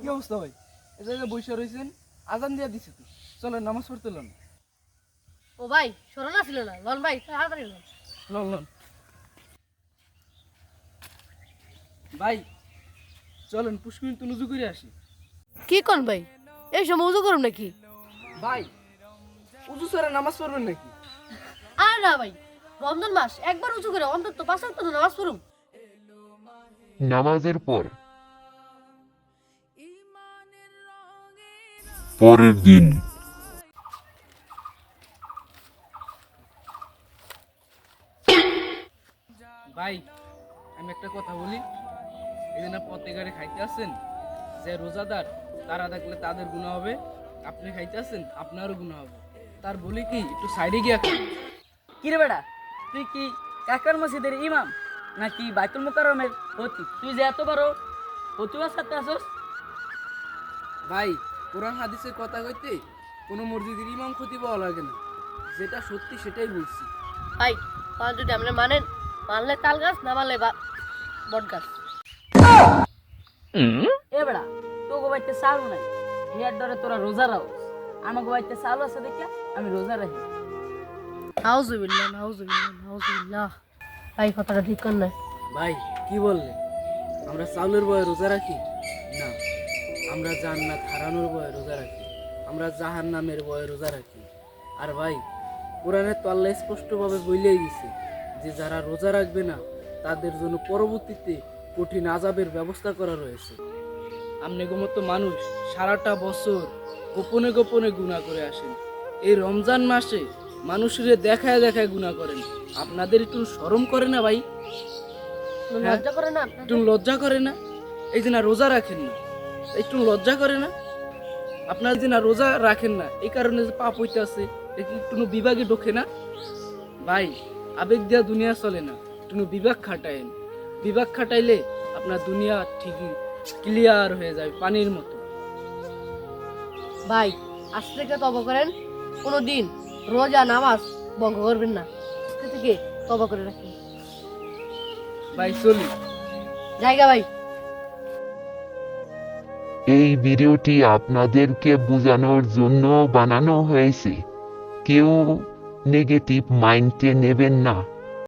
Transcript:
কি অবস্থা ভাই? এই জায়গায় বসে রয়েছেন আজান দিয়ে দিছে তো। নামাজ পড়তে লন ও ভাই ছিল না। লন ভাই তাড়াতাড়ি লন। Loan loan. ভাই চলেন পুষ্করিণ তো নুজু করে আসি। কি কোন ভাই? এই সময় উজু করুন নাকি? ভাই উজু সারা নামাজ পড়বেন নাকি? আর না ভাই রমজান মাস একবার উঁচু করে অন্তত পাঁচ ওয়াক্ত নামাজ পড়ুম। নামাজের পর। পরের দিন। ভাই আমি একটা কথা বলি। এই দিন পথে গাড়ি খাইতে আসছেন যে রোজাদার তারা থাকলে তাদের গুণা হবে আপনি খাইতে আসছেন আপনারও গুণা হবে। তার বলি কি একটু সাইডে গিয়া কিরে বেটা তুই কি কাকার মসজিদের ইমাম? নাকি বাইতুল মুকাররমের হতি তুই যে এত বড় হতুয়া সাথে আসস। ভাই কোরআন হাদিসের কথা কইতে কোনো মসজিদের ইমাম ক্ষতি পাওয়া লাগে না। যেটা সত্যি সেটাই বলছি। ভাই তাহলে যদি আপনি মানেন মানলে তাল গাছ না মানলে বা- বট গাছ? এ বেটা তোকে বাড়িতে চালু নাই। হিয়ার ডরে তোরা রোজা রাও আমাকে গোবাইতে চালু আছে দেখিয়া আমি রোজা রাখি। নাউজুবিল্লাহ নাউজুবিল্লাহ নাউজুবিল্লাহ। ভাই কথাটা ঠিক কর না। ভাই, কি বললে? আমরা চাউলের বয়ে রোজা রাখি? না, আমরা জান্নাত হারানোর বয়ে রোজা রাখি। আমরা জাহান নামের বয়ে রোজা রাখি। আর ভাই, কোরআনের তো আল্লাহ স্পষ্টভাবে বলেই দিছে যে যারা রোজা রাখবে না, তাদের জন্য পরবর্তীতে কঠিন আজাবের ব্যবস্থা করা রয়েছে। আপনি মতো মানুষ সারাটা বছর গোপনে গোপনে গুণা করে আসেন। এই রমজান মাসে মানুষের দেখায় দেখায় গুণা করেন। আপনাদের একটু শরম করে না ভাই? হ্যাঁ? লজ্জা করে না একটু লজ্জা করে না? এই যে না রোজা রাখেন না। একটু লজ্জা করে না? আপনার যে না রোজা রাখেন না এই কারণে যে পাপ হইতে আছে একটু বিভাগে ঢোকে না? ভাই আবেগ দেওয়া দুনিয়া চলে না। একটু বিভাগ খাটায়েন। বিভাগ খাটাইলে আপনার দুনিয়া ঠিকই ক্লিয়ার হয়ে যায় পানির মতো। ভাই আজ থেকে তবা করেন। কোনো দিন রোজা নামাজ ভঙ্গ করবেন না। আজকে থেকে তবা করে রাখি। ভাই চলি। জায়গা ভাই। এই ভিডিওটি আপনাদেরকে বোঝানোর জন্য বানানো হয়েছে। কেউ নেগেটিভ মাইন্ডে নেবেন না।